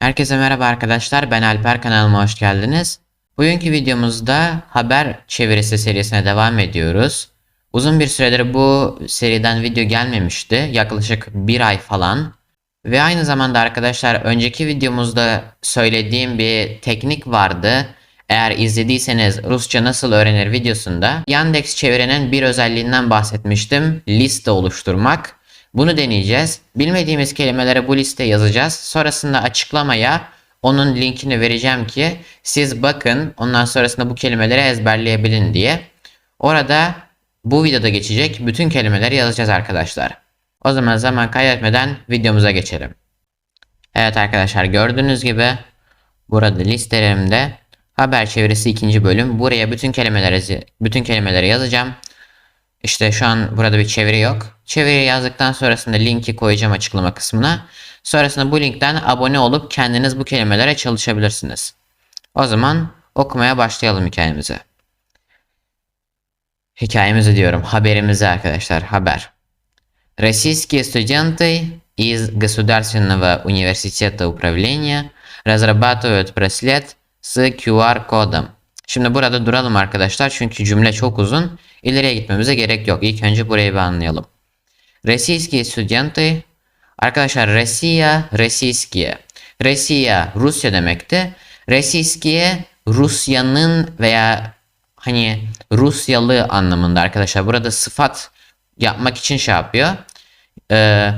Herkese merhaba arkadaşlar. Ben Alper kanalıma hoş geldiniz. Bugünkü videomuzda haber çevirisi serisine devam ediyoruz. Uzun bir süredir bu seriden video gelmemişti. Yaklaşık bir ay falan. Ve aynı zamanda arkadaşlar önceki videomuzda söylediğim bir teknik vardı. Eğer izlediyseniz Rusça nasıl öğrenir videosunda Yandex çevirinin bir özelliğinden bahsetmiştim. Liste oluşturmak. Bunu deneyeceğiz. Bilmediğimiz kelimeleri bu listeye yazacağız. Sonrasında açıklamaya onun linkini vereceğim ki siz bakın ondan sonrasında bu kelimeleri ezberleyebilin diye. Orada bu videoda geçecek bütün kelimeleri yazacağız arkadaşlar. O zaman zaman kaybetmeden videomuza geçelim. Evet arkadaşlar gördüğünüz gibi burada listelerimde haber çevirisi ikinci bölüm. Buraya bütün kelimeleri bütün kelimeleri yazacağım. İşte şu an burada bir çeviri yok. Çeviri yazdıktan sonrasında linki koyacağım açıklama kısmına. Sonrasında bu linkten abone olup kendiniz bu kelimelere çalışabilirsiniz. O zaman okumaya başlayalım hikayemizi. Hikayemizi diyorum, haberimizi arkadaşlar, haber. Российские студенты из Государственного университета управления разрабатывают браслет с QR-кодом. Şimdi burada duralım arkadaşlar çünkü cümle çok uzun. İleriye gitmemize gerek yok. İlk önce burayı bir anlayalım. Российские студенты Arkadaşlar Россия, Российские. Россия Rusya demekti. Российские Rusya'nın veya hani Rusyalı anlamında arkadaşlar. Burada sıfat yapmak için şey yapıyor. Ee,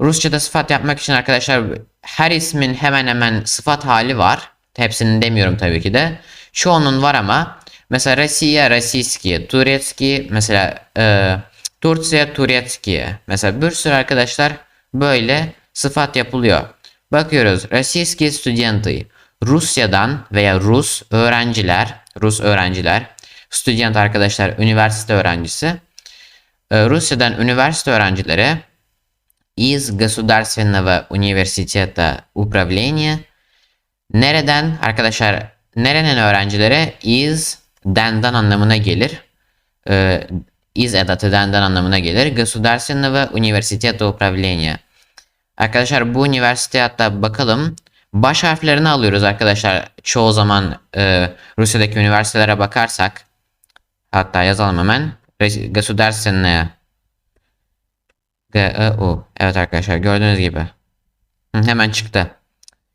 Rusça'da sıfat yapmak için arkadaşlar her ismin hemen hemen sıfat hali var. Hepsinin demiyorum tabii ki de. Çoğunun var ama mesela Россия, Российские, Turetski mesela e, Turция, Turetskiye. Mesela bir sürü arkadaşlar böyle sıfat yapılıyor. Bakıyoruz. Российские студенты. Rusya'dan veya Rus öğrenciler, Rus öğrenciler, student arkadaşlar üniversite öğrencisi. Ee, Rusya'dan üniversite öğrencileri из Государственного университета управления Nereden arkadaşlar nerenin öğrencileri is dendan anlamına gelir. Ee, is edatı dendan anlamına gelir. Государственного университета управления. Arkadaşlar bu üniversite hatta bakalım. Baş harflerini alıyoruz arkadaşlar. Çoğu zaman e, Rusya'daki üniversitelere bakarsak. Hatta yazalım hemen. Государственная GEU. Evet arkadaşlar gördüğünüz gibi. Hı, hemen çıktı.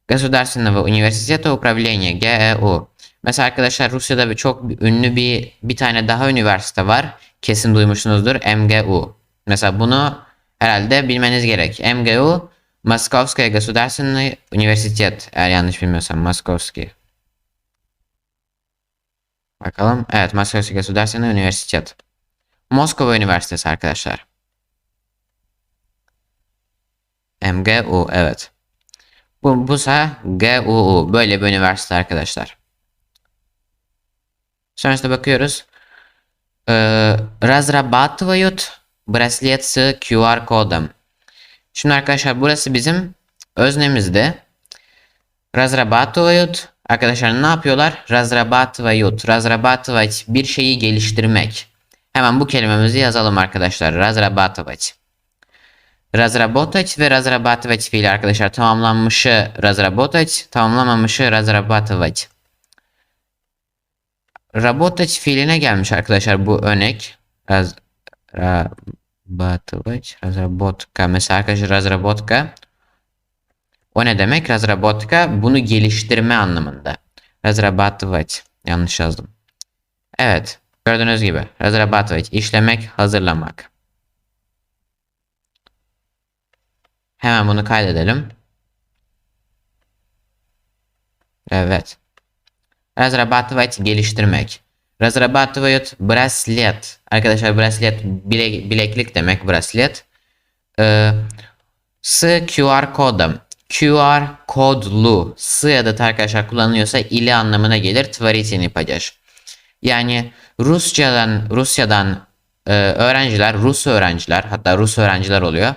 Государственного университета управления GEU. Mesela arkadaşlar Rusya'da bir çok ünlü bir bir tane daha üniversite var. Kesin duymuşsunuzdur. MGU. Mesela bunu herhalde bilmeniz gerek. MGU Moskovskaya Государственный университет. Eğer yanlış bilmiyorsam Moskovski. Bakalım. Evet Moskovski Государственный университет. Moskova Üniversitesi arkadaşlar. MGU evet. Bu, bu ise GUU. Böyle bir üniversite arkadaşlar. Sonrasında bakıyoruz. Ee, разрабатывают браслет с QR kodом. Şimdi arkadaşlar burası bizim öznemizde. Разрабатывают Arkadaşlar ne yapıyorlar? Разрабатывают. Разрабатывать bir şeyi geliştirmek. Hemen bu kelimemizi yazalım arkadaşlar. Разрабатывать. Разработать ve разрабатывать fiili arkadaşlar. Tamamlanmışı разработать, tamamlamamışı разрабатывать. Работать fiiline gelmiş arkadaşlar bu örnek. Разрабатывать, разработка. Mesela arkadaşlar разработка. O ne demek? Разработка bunu geliştirme anlamında. Разрабатывать. Yanlış yazdım. Evet. Gördüğünüz gibi. Разрабатывать. işlemek, hazırlamak. Hemen bunu kaydedelim. Evet. Разрабатывать geliştirmek. Разрабатывают браслет. Arkadaşlar bracelet bile, bileklik demek bracelet. Ee, s QR kodum. QR kodlu. S adı arkadaşlar kullanılıyorsa ile anlamına gelir. Tvaritini paylaş. Yani Rusçadan Rusya'dan e, öğrenciler, Rus öğrenciler, hatta Rus öğrenciler oluyor.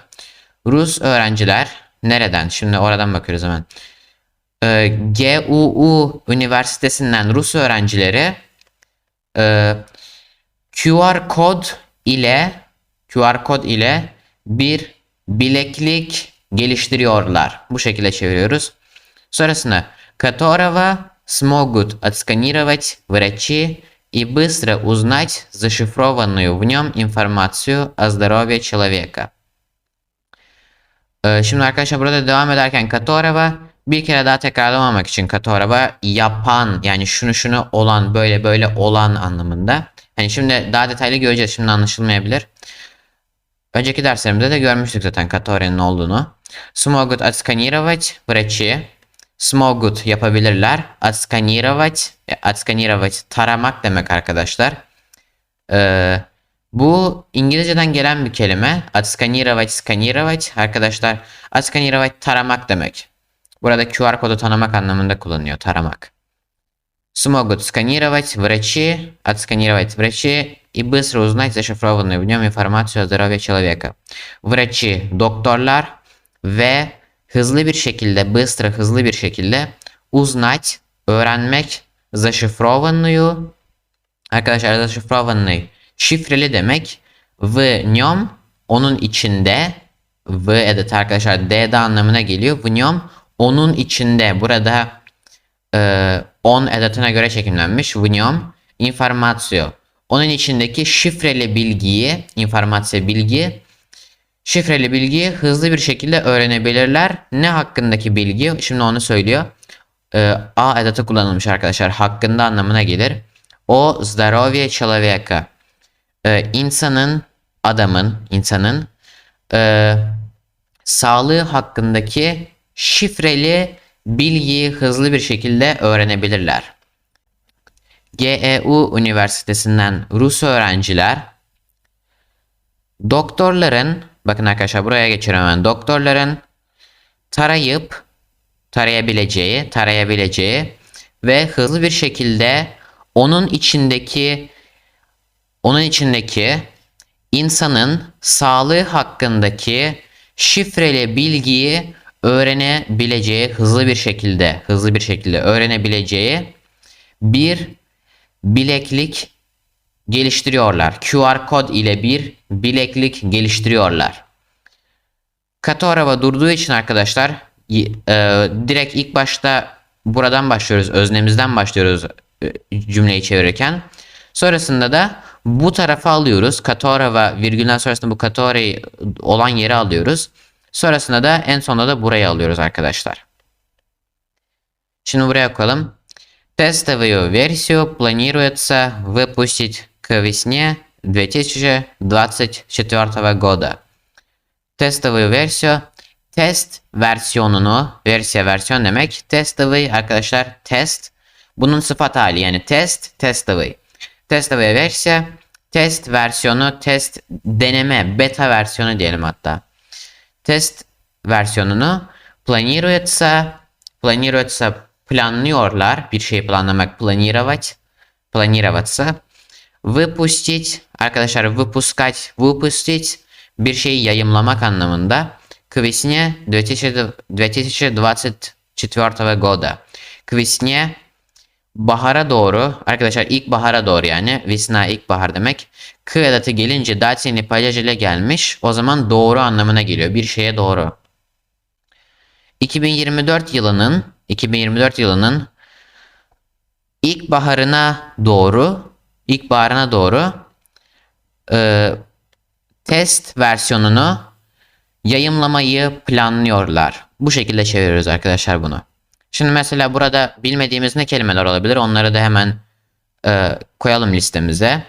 Rus öğrenciler nereden? Şimdi oradan bakıyoruz hemen. Ee, GUU Üniversitesi'nden Rus öğrencileri e, QR kod ile QR kod ile bir bileklik geliştiriyorlar. Bu şekilde çeviriyoruz. Sonrasında которого смогут отсканировать врачи и быстро узнать зашифрованную в нем информацию о здоровье человека. Ee, şimdi arkadaşlar burada devam ederken katı araba bir kere daha tekrarlamamak için katı araba yapan yani şunu şunu olan böyle böyle olan anlamında. Hani şimdi daha detaylı göreceğiz şimdi anlaşılmayabilir. Önceki derslerimizde de görmüştük zaten Katore'nin olduğunu. Smogut atskanirovat vrachi. Smogut yapabilirler. Atskanirovat. E, atskanirovat taramak demek arkadaşlar. Ee, bu İngilizceden gelen bir kelime. Отсканировать, сканировать. Arkadaşlar отсканировать taramak demek. Burada QR kodu tanımak anlamında kullanılıyor. Taramak. Смогут сканировать врачи, отсканировать врачи и быстро узнать зашифрованную в нем информацию о здоровье человека. Врачи, doktorlar ve hızlı bir şekilde, bыстро hızlı bir şekilde узнать, öğrenmek, зашифрованную Arkadaşlar зашифрованный şifreli demek. В нем onun içinde v edatı arkadaşlar D'de anlamına geliyor. В нем onun içinde burada e, on edatına göre çekimlenmiş. В нем информацию. Onun içindeki şifreli bilgiyi, informasyon bilgi, şifreli bilgiyi hızlı bir şekilde öğrenebilirler. Ne hakkındaki bilgi? Şimdi onu söylüyor. E, A edatı kullanılmış arkadaşlar. Hakkında anlamına gelir. O здоровье человека. E, insanın, adamın, insanın e, sağlığı hakkındaki şifreli bilgiyi hızlı bir şekilde öğrenebilirler. GEU Üniversitesi'nden Rus öğrenciler doktorların bakın arkadaşlar buraya geçiyorum hemen doktorların tarayıp tarayabileceği, tarayabileceği ve hızlı bir şekilde onun içindeki onun içindeki insanın sağlığı hakkındaki şifreli bilgiyi öğrenebileceği hızlı bir şekilde hızlı bir şekilde öğrenebileceği bir bileklik geliştiriyorlar. QR kod ile bir bileklik geliştiriyorlar. Katorava durduğu için arkadaşlar e, direkt ilk başta buradan başlıyoruz. Öznemizden başlıyoruz e, cümleyi çevirirken. Sonrasında da bu tarafa alıyoruz. Katorava virgülden sonrasında bu katori olan yeri alıyoruz. Sonrasında da en sonunda da burayı alıyoruz arkadaşlar. Şimdi buraya koyalım. Тестовую версию планируется выпустить к весне 2024 года. Тестовую версию test versiyonunu versiya versiyon demek. Testовый arkadaşlar test bunun sıfat hali yani test testовый. Testовая versiya test versiyonu test deneme beta versiyonu diyelim hatta. Test versiyonunu планируется планируется planlıyorlar bir şeyi planlamak планировать планироваться выпустить arkadaşlar выпускать выпустить bir şeyi yayımlamak anlamında к весне 2024 года к весне bahara doğru arkadaşlar ilk bahara doğru yani Visna ilk bahar demek. K edatı gelince datini payaj ile gelmiş. O zaman doğru anlamına geliyor. Bir şeye doğru. 2024 yılının 2024 yılının ilk baharına doğru ilk baharına doğru e, test versiyonunu yayımlamayı planlıyorlar. Bu şekilde çeviriyoruz arkadaşlar bunu. Şimdi mesela burada bilmediğimiz ne kelimeler olabilir? Onları da hemen e, koyalım listemize.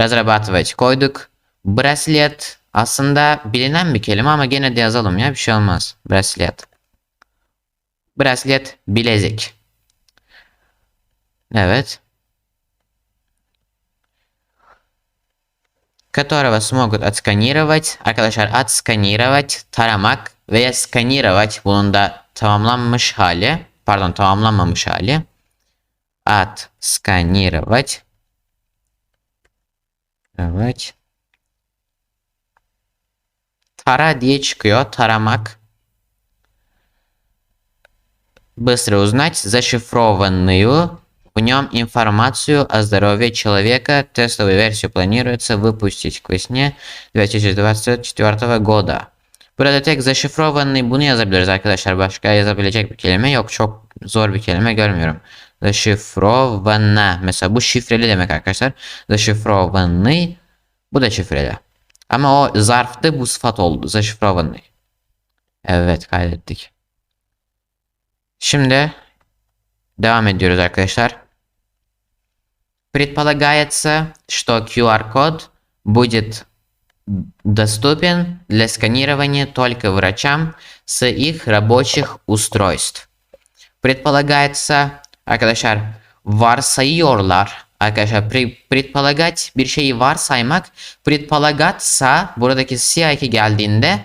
Razrabatovich koyduk. Braslet aslında bilinen bir kelime ama gene de yazalım ya bir şey olmaz. Braslet. Braslet bilezik. Evet. которого смогут отсканировать. Arkadaşlar отсканировать taramak veya skanировать bunun da tamamlanmış hali. Pardon tamamlanmamış hali. Отсканировать. Evet. Tara diye çıkıyor. Taramak. Быстро узнать зашифрованную В нем информацию о здоровье человека. Тестовую версию планируется выпустить к весне 2024 гоda. Burada tek zaşifrovanный bunu yazabiliriz arkadaşlar. Başka yazabilecek bir kelime yok. Çok zor bir kelime görmüyorum. Zaşifrovana. Mesela bu şifreli demek arkadaşlar. Zaşifrovanный. Bu da şifreli. Ama o zarftı bu sıfat oldu. Zaşifrovanный. Evet kaydettik. Şimdi devam ediyoruz arkadaşlar. Предполагается, что QR-код будет доступен для сканирования только врачам с их рабочих устройств. Предполагается, arkadaşlar varsayıyorlar. Arkadaşlar pre- предполагать bir şeyi varsaymak. Предполагаться buradaki siyah geldiğinde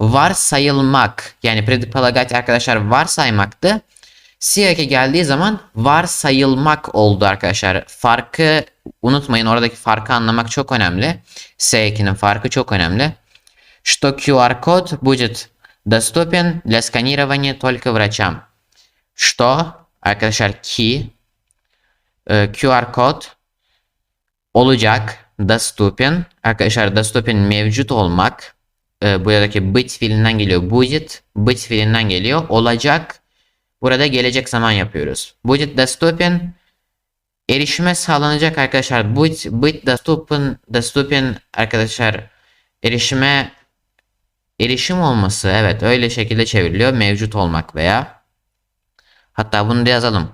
varsayılmak. Yani предполагать arkadaşlar varsaymaktı. Siyah geldiği zaman varsayılmak oldu arkadaşlar. Farkı unutmayın oradaki farkı anlamak çok önemli. S2'nin farkı çok önemli. Что QR-код будет доступен для сканирования только врачам. Что arkadaşlar ki e, QR-kod olacak доступен arkadaşlar доступен mevcut olmak e, buradaki быть fiilinden geliyor будет быть fiilinden geliyor olacak burada gelecek zaman yapıyoruz будет доступен erişime sağlanacak arkadaşlar. Bu bit dastupin dastupin arkadaşlar erişime erişim olması evet öyle şekilde çevriliyor mevcut olmak veya hatta bunu da yazalım.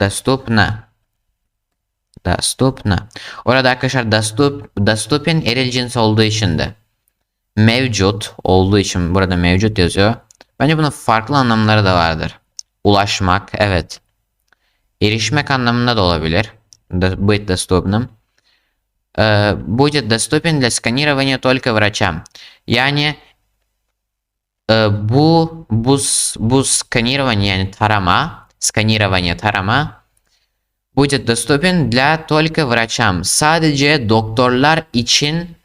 Dostupna Dostupna. Orada arkadaşlar dostup dostupin eril cins olduğu için de mevcut olduğu için burada mevcut yazıyor. Bence bunun farklı anlamları da vardır. Ulaşmak evet. erişmek anlamında da olabilir Д- быть доступным Э, будет доступен для сканирования только врачам. Yani e, bu bu s- bu сканирование yani tarama, сканирование tarama будет доступен для только врачам. Sadece doktorlar için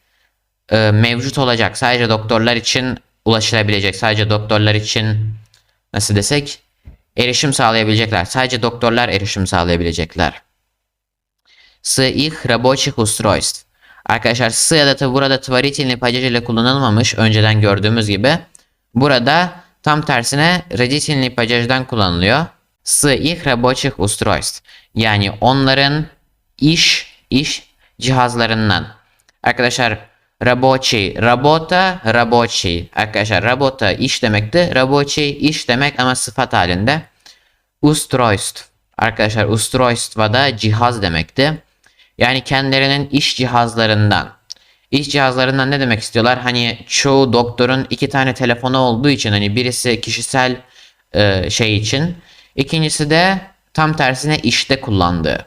e, mevcut olacak. Sadece doktorlar için ulaşılabilecek. Sadece doktorlar için nasıl desek erişim sağlayabilecekler. Sadece doktorlar erişim sağlayabilecekler. С их рабочих устройств. Arkadaşlar s edatı burada tvarительный падеж ile kullanılmamış önceden gördüğümüz gibi. Burada tam tersine родительный падежden kullanılıyor. С их рабочих устройств. Yani onların iş iş cihazlarından. Arkadaşlar Raboçi, rabota, raboçi. Arkadaşlar rabota iş demekti. Raboçi iş demek ama sıfat halinde. Ustroyst. Arkadaşlar ustroystva da cihaz demekti. Yani kendilerinin iş cihazlarından. İş cihazlarından ne demek istiyorlar? Hani çoğu doktorun iki tane telefonu olduğu için hani birisi kişisel e, şey için. İkincisi de tam tersine işte kullandığı.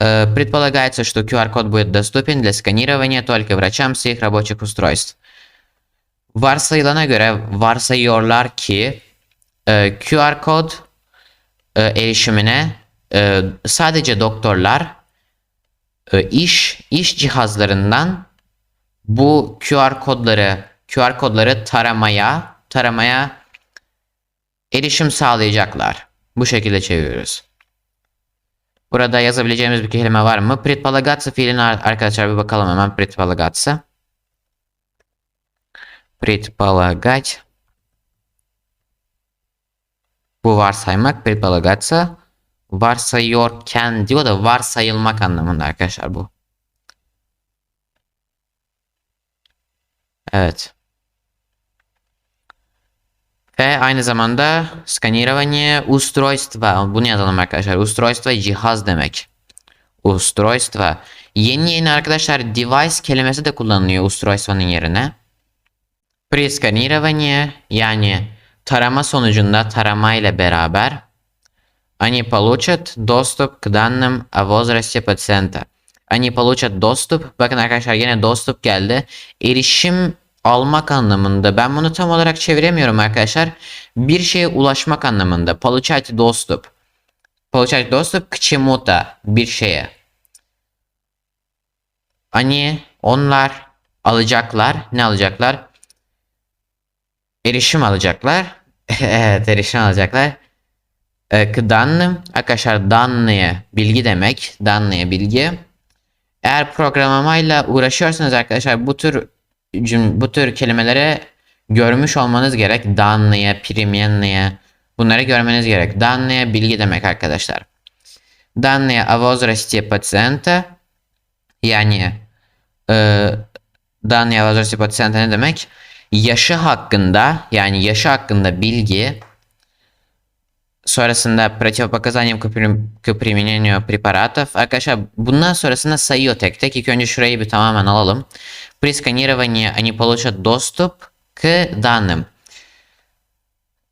Э, Предполагается, что QR-код будет доступен для сканирования только врачам с их рабочих устройств. Varsayılana göre varsayıyorlar ki e, QR kod e, erişimine e, sadece doktorlar e, iş iş cihazlarından bu QR kodları QR kodları taramaya taramaya erişim sağlayacaklar. Bu şekilde çeviriyoruz. Burada yazabileceğimiz bir kelime var mı? Предполагаться fiiline ar- arkadaşlar bir bakalım hemen предполагаться. Предполагать. Bu varsaymak. Предполагаться. Varsayıyorken diyor da varsayılmak anlamında arkadaşlar bu. Evet. Ve aynı zamanda сканирование устройства. Bunu yazalım arkadaşlar. Устройство cihaz demek. Устройство. Yeni yeni arkadaşlar device kelimesi de kullanılıyor устройство'nun yerine. При сканировании yani tarama sonucunda tarama ile beraber они получат доступ к данным о возрасте пациента. Они получат достуp. Bakın arkadaşlar yine достуp geldi. Erişim almak anlamında. Ben bunu tam olarak çeviremiyorum arkadaşlar. Bir şeye ulaşmak anlamında. Получать доступ. Получать доступ к чему-то. Bir şeye. Они, onlar alacaklar. Ne alacaklar? Erişim alacaklar. evet erişim alacaklar. e, k данным. Arkadaşlar данные bilgi demek. Данные bilgi. Eğer programlamayla uğraşıyorsanız arkadaşlar bu tür cüm- bu tür kelimelere görmüş olmanız gerek. Данные, переменные. Bunları görmeniz gerek. Данные bilgi demek arkadaşlar. Данные о возрасте пациента yani e, данные о возрасте пациента ne demek? Yaşı hakkında yani yaşı hakkında bilgi sonrasında противопоказанием к прим- к применению препаратов. Arkadaşlar bundan sonrasında sayıyor tek tek. İlk önce şurayı bir tamamen alalım. При сканировании они получат достуp к данным.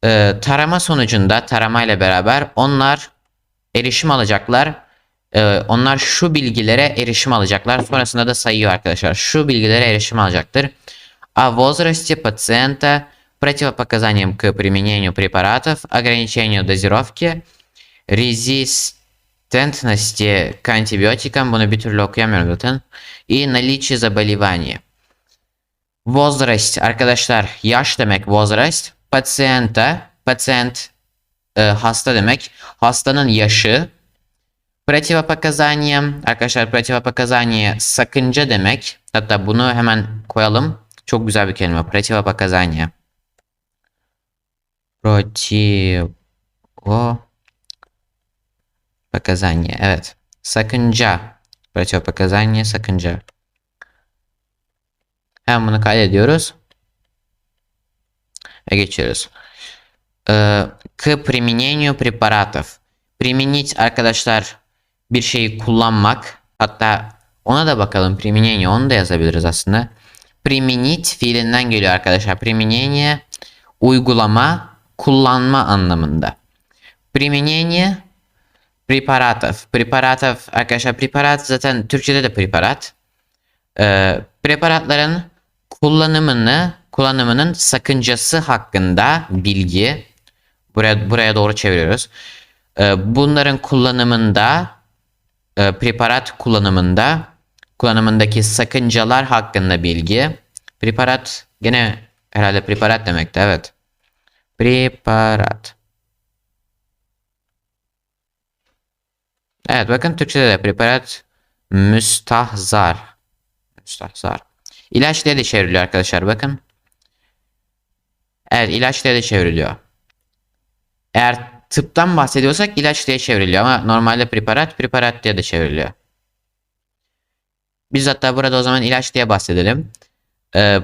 Tarama sonucunda taramayla beraber onlar erişim alacaklar. Onlar şu bilgilere erişim alacaklar. Sonrasında da sayıyor arkadaşlar. Şu bilgilere erişim alacaktır. О возрасте пациента, противопоказаниям к применению препаратов, ограничению дозировки, резистентности к антибиотикам, и наличие заболевания. Возраст arkadaşlar yaş demek возраст. Pacienta, pacient e, hasta demek. Hastanın yaşı. Противопоказанием arkadaşlar противопоказание sakınca demek. Hatta bunu hemen koyalım. Çok güzel bir kelime. Противопоказание. Противо Показание. Evet. Sakınca. Противопоказание sakınca. Hemen bunu kaydediyoruz. Ve geçiyoruz. Ee, К применению препаратов. Применить arkadaşlar bir şeyi kullanmak. Hatta ona da bakalım. Применение onu da yazabiliriz aslında. Применить fiilinden geliyor arkadaşlar. Применение uygulama, kullanma anlamında. Применение препаратов. Препаратов arkadaşlar preparat zaten Türkçe'de de preparat. Ee, preparatların kullanımını kullanımının sakıncası hakkında bilgi buraya buraya doğru çeviriyoruz. Ee, bunların kullanımında e, preparat kullanımında kullanımındaki sakıncalar hakkında bilgi. Preparat gene herhalde preparat demekti evet. Preparat. Evet bakın Türkçe'de de preparat müstahzar. Müstahzar. İlaç diye de çevriliyor arkadaşlar bakın. Evet ilaç diye de çevriliyor. Eğer tıptan bahsediyorsak ilaç diye çevriliyor ama normalde preparat preparat diye de çevriliyor. Biz hatta burada o zaman ilaç diye bahsedelim. Ee,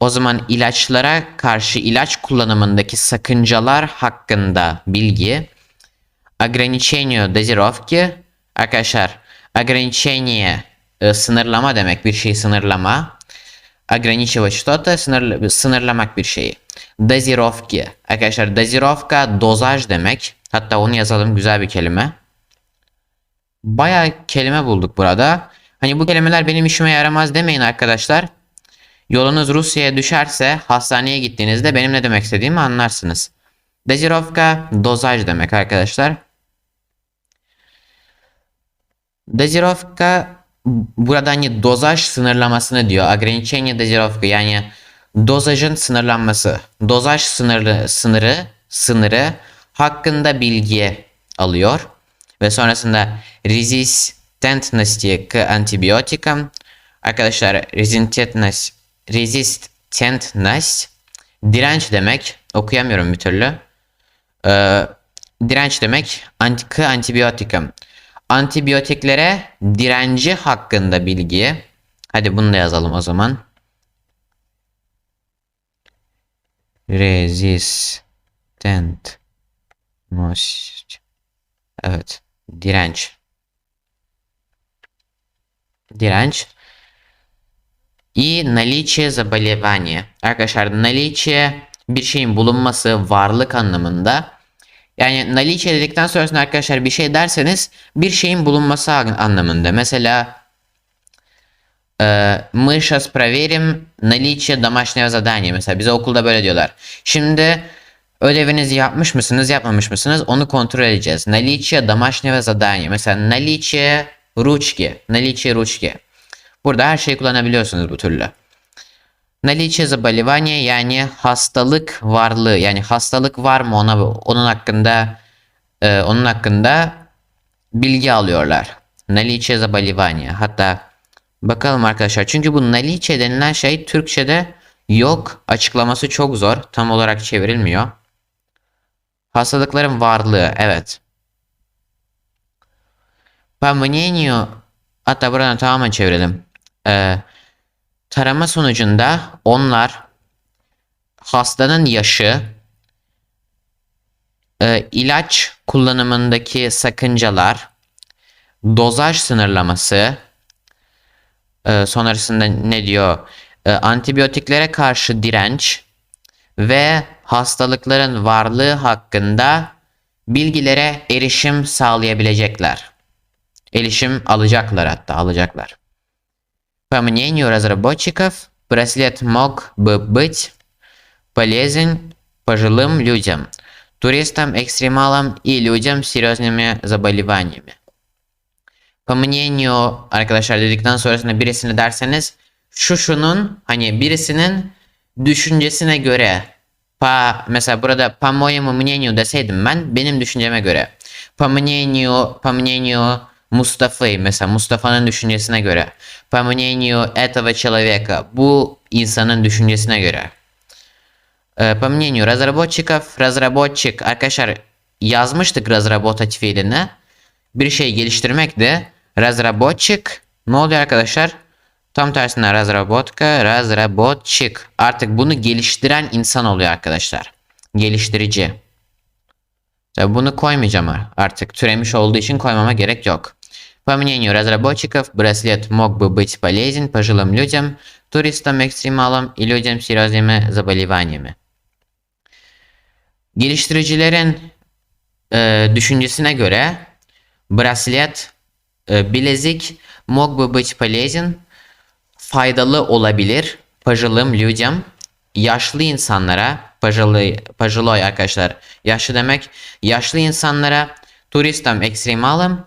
o zaman ilaçlara karşı ilaç kullanımındaki sakıncalar hakkında bilgi ограничению дозировки arkadaşlar ограничение e, sınırlama demek bir şeyi sınırlama ограничивать что-то sınırlı, sınırlamak bir şeyi дозировки arkadaşlar dozировка dozaj demek hatta onu yazalım güzel bir kelime bayağı kelime bulduk burada hani bu kelimeler benim işime yaramaz demeyin arkadaşlar yolunuz Rusya'ya düşerse hastaneye gittiğinizde benim ne demek istediğimi anlarsınız Dozировка dozaj demek arkadaşlar. Dozировка burada hani dozaj sınırlamasını diyor. Ограничение dozировка yani dozajın sınırlanması. Dozaj sınırlı sınırı sınırı hakkında bilgi alıyor ve sonrasında resistentности к антибиотикам arkadaşlar resistentность resistentность direnç demek okuyamıyorum bir türlü. Ee, direnç demek anti antibiyotikum. Antibiyotiklere direnci hakkında bilgi. Hadi bunu da yazalım o zaman. Resistent. Evet. Direnç. Direnç. И наличие заболевания. Arkadaşlar наличие bir şeyin bulunması, varlık anlamında. Yani наличие dedikten sonrasında arkadaşlar bir şey derseniz bir şeyin bulunması anlamında. Mesela e, мы сейчас проверим наличие домашнего задания. Mesela bize okulda böyle diyorlar. Şimdi ödevinizi yapmış mısınız, yapmamış mısınız? Onu kontrol edeceğiz. Наличие домашнего задания. Mesela наличие ручки. Наличие ручки. Burada her şeyi kullanabiliyorsunuz bu türlü. Наличие заболевания yani hastalık varlığı yani hastalık var mı ona onun hakkında e, onun hakkında bilgi alıyorlar. Наличие заболевания. Hatta bakalım arkadaşlar. Çünkü bu наличие denilen şey Türkçe'de yok. Açıklaması çok zor. Tam olarak çevrilmiyor. Hastalıkların varlığı. Evet. По мнению hatta buradan tamamen çevirelim. Ee, tarama sonucunda onlar hastanın yaşı, e, ilaç kullanımındaki sakıncalar, dozaj sınırlaması, e, sonrasında ne diyor? E, antibiyotiklere karşı direnç ve hastalıkların varlığı hakkında bilgilere erişim sağlayabilecekler. Erişim alacaklar hatta alacaklar. По мнению разработчиков, браслет мог бы быть полезен пожилым людям, туристам, экстремалам и людям с серьезными заболеваниями. По мнению arkadaşlar dedikten sonrasında birisini derseniz şu şunun hani birisinin düşüncesine göre pa mesela burada по моему мнению deseydim ben benim düşünceme göre по мнению по мнению Mustafa'yı mesela Mustafa'nın düşüncesine göre по мнению этого человека bu insanın düşüncesine göre Ee, По мнению разработчиков, разработчик arkadaşlar yazmıştık разработать fiilini. Bir şey geliştirmek de разработчик ne oluyor arkadaşlar? Tam tersine разработка, разработчик. Artık bunu geliştiren insan oluyor arkadaşlar. Geliştirici. Tabii bunu koymayacağım artık. Türemiş olduğu için koymama gerek yok. По мнению разработчиков, браслет мог бы быть полезен пожилым людям, туристам, экстремалам и людям с серьезными заболеваниями. Geliştiricilerin e, düşüncesine göre braslet, e, bilezik mog бы быть полезен faydalı olabilir пожилым людям yaşlı insanlara пожилой, пожилой arkadaşlar yaşlı demek yaşlı insanlara turistam ekstremalım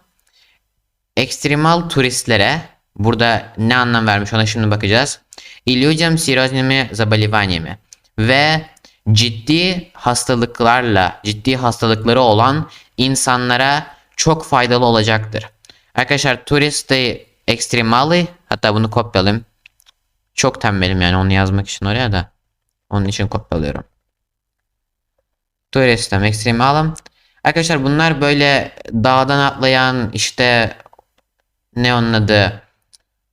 ekstremal turistlere burada ne anlam vermiş ona şimdi bakacağız. И людям с серьезными заболеваниями ve ciddi hastalıklarla, ciddi hastalıkları olan insanlara çok faydalı olacaktır. Arkadaşlar turisti ekstremali hatta bunu kopyalayayım. Çok tembelim yani onu yazmak için oraya da. Onun için kopyalıyorum. Turistim ekstremalım. Arkadaşlar bunlar böyle dağdan atlayan işte ne onun adı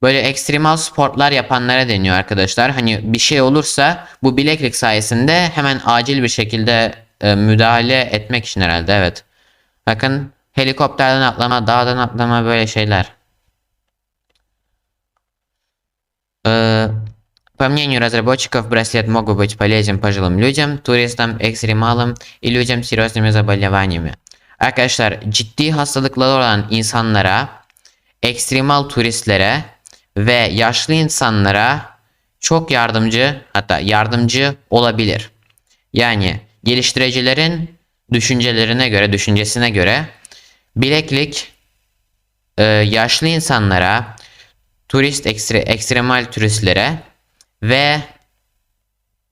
Böyle ekstremal sportlar yapanlara deniyor arkadaşlar. Hani bir şey olursa bu bileklik sayesinde hemen acil bir şekilde e, müdahale etmek için herhalde evet. Bakın helikopterden atlama, dağdan atlama böyle şeyler. Э, По мнению разработчиков, браслет мог бы быть полезен пожилым людям, туристам, экстремалам и людям с серьезными заболеваниями. Arkadaşlar ciddi hastalıkları olan insanlara, ekstremal turistlere ve yaşlı insanlara çok yardımcı hatta yardımcı olabilir. Yani geliştiricilerin düşüncelerine göre, düşüncesine göre bileklik e, yaşlı insanlara, turist ekstre, ekstremal turistlere ve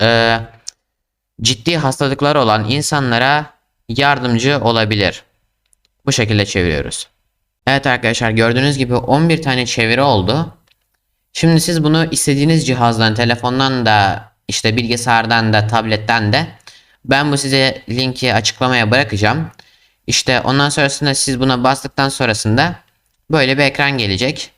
e, ciddi hastalıklar olan insanlara yardımcı olabilir. Bu şekilde çeviriyoruz. Evet arkadaşlar gördüğünüz gibi 11 tane çeviri oldu. Şimdi siz bunu istediğiniz cihazdan, telefondan da, işte bilgisayardan da, tabletten de ben bu size linki açıklamaya bırakacağım. İşte ondan sonrasında siz buna bastıktan sonrasında böyle bir ekran gelecek.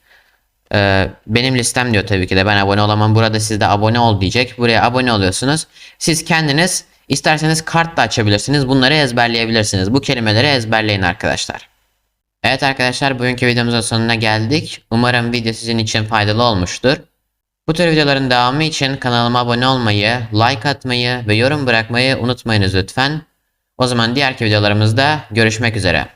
Ee, benim listem diyor tabii ki de ben abone olamam. Burada sizde abone ol diyecek. Buraya abone oluyorsunuz. Siz kendiniz isterseniz kart da açabilirsiniz. Bunları ezberleyebilirsiniz. Bu kelimeleri ezberleyin arkadaşlar. Evet arkadaşlar bugünkü videomuzun sonuna geldik. Umarım video sizin için faydalı olmuştur. Bu tür videoların devamı için kanalıma abone olmayı, like atmayı ve yorum bırakmayı unutmayınız lütfen. O zaman diğerki videolarımızda görüşmek üzere.